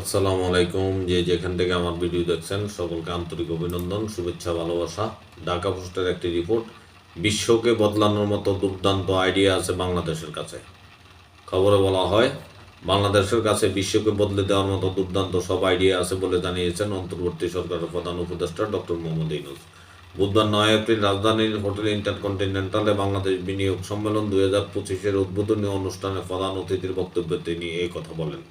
আসসালামু আলাইকুম। যে যেখান থেকে আমার ভিডিও দেখছেন, সকলকে আন্তরিক অভিনন্দন, শুভেচ্ছা, ভালোবাসা। ঢাকা পোস্টের একটি রিপোর্ট, বিশ্বকে বদলানোর মতো দুর্দান্ত আইডিয়া আছে বাংলাদেশের কাছে। খবরে বলা হয়, বাংলাদেশের কাছে বিশ্বকে বদলে দেওয়ার মতো দুর্দান্ত সব আইডিয়া আছে বলে জানিয়েছেন অন্তর্বর্তী সরকারের প্রধান উপদেষ্টা ডক্টর মোহাম্মদ ইউনুস। বুধবার নয় এপ্রিল রাজধানীর হোটেল ইন্টারকন্টিনেন্টালে বাংলাদেশ বিনিয়োগ সম্মেলন দুই হাজার পঁচিশের উদ্বোধনী অনুষ্ঠানে প্রধান অতিথির বক্তব্যে তিনি এই কথা বলেন।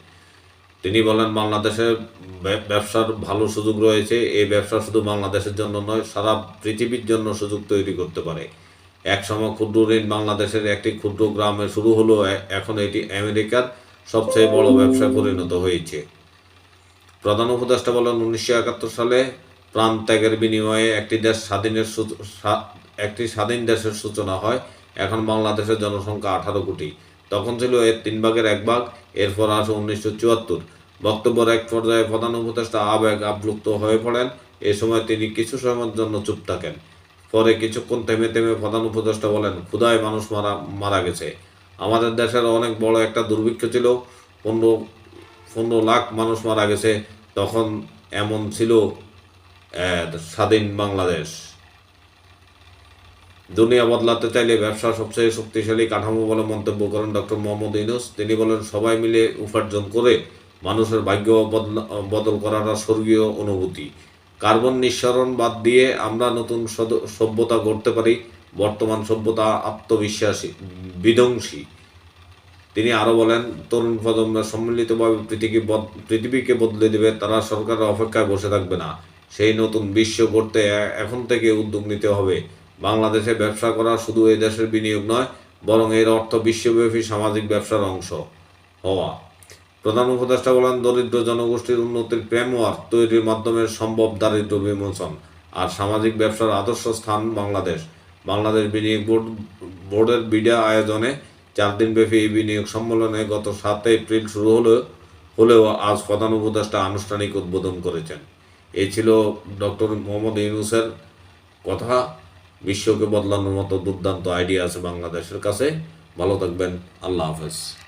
তিনি বলেন বাংলাদেশের ব্য- ব্যবসার ভালো সুযোগ রয়েছে। এই ব্যবসা শুধু বাংলাদেশের জন্য নয়, সারা পৃথিবীর জন্য সুযোগ তৈরি করতে পারে। একসময় ক্ষুদ্র ঋণ বাংলাদেশের একটি ক্ষুদ্র গ্রামে শুরু হলো এখন এটি আমেরিকার সবচেয়ে বড় ব্যবসায় পরিণত হয়েছে। প্রধান উপদেষ্টা বলেন, উনিশশো একাত্তর সালে প্রাণ ত্যাগের বিনিময়ে একটি দেশ স্বাধীনের একটি স্বাধীন দেশের সূচনা হয়। এখন বাংলাদেশের জনসংখ্যা আঠারো কোটি। তখন ছিল এর তিন ভাগের এক ভাগ, এরপর আসে উনিশশো চুয়াত্তর। বক্তব্যের এক পর্যায়ে প্রধান উপদেষ্টা আবেগ আপ্লুপ্ত হয়ে পড়েন। এ সময় তিনি কিছু সময়ের জন্য চুপ থাকেন। পরে কিছুক্ষণ থেমে থেমে প্রধান উপদেষ্টা বলেন ক্ষুধায় মানুষ মারা মারা গেছে। আমাদের দেশের অনেক বড় একটা দুর্ভিক্ষ ছিল। পনেরো পনেরো লাখ মানুষ মারা গেছে। তখন এমন ছিল স্বাধীন বাংলাদেশ। দুনিয়া বদলাতে চাইলে ব্যবসা সবচেয়ে শক্তিশালী কাঠামো বলে মন্তব্য করেন ডক্টর মোহাম্মদ ইউনুস। তিনি বলেন, সবাই মিলে উপার্জন করে মানুষের ভাগ্য বদলা- করাটা স্বর্গীয় অনুভূতি। কার্বন নিঃসরণ বাদ দিয়ে আমরা নতুন সভ্যতা গড়তে পারি, বর্তমান সভ্যতা আত্মবিশ্বাসী, বিধ্বংসী। তিনি আরও বলেন, তরুণ প্রজন্ম সম্মিলিতভাবে পৃথিবী পৃথিবীকে বদলে দেবে, তারা সরকারের অপেক্ষায় বসে থাকবে না। সেই নতুন বিশ্ব গড়তে এখন থেকে উদ্যোগ নিতে হবে। বাংলাদেশে ব্যবসা করা শুধু এই দেশের বিনিয়োগ নয়, বরং এর অর্থ বিশ্বব্যাপী সামাজিক ব্যবসার অংশ হওয়া। প্রধান উপদেষ্টা বলেন, দরিদ্র জনগোষ্ঠীর উন্নতির ফ্রেমওয়ার্ক তৈরির মাধ্যমে সম্ভব দারিদ্র বিমোচন। আর সামাজিক ব্যবসার আদর্শ স্থান বাংলাদেশ। বাংলাদেশ বিনিয়োগ বোর্ড, বোর্ডের বিডা আয়োজনে চার দিনব্যাপী এই বিনিয়োগ সম্মেলনে গত সাত এপ্রিল শুরু হলো, হলেও আজ প্রধান উপদেষ্টা আনুষ্ঠানিক উদ্বোধন করেছেন। এই ছিল ডক্টর মোহাম্মদ ইউনুসের কথা। বিশ্বকে বদলানোর মতো দুর্দান্ত আইডিয়া আছে বাংলাদেশের কাছে। ভালো থাকবেন। আল্লাহ হাফেজ।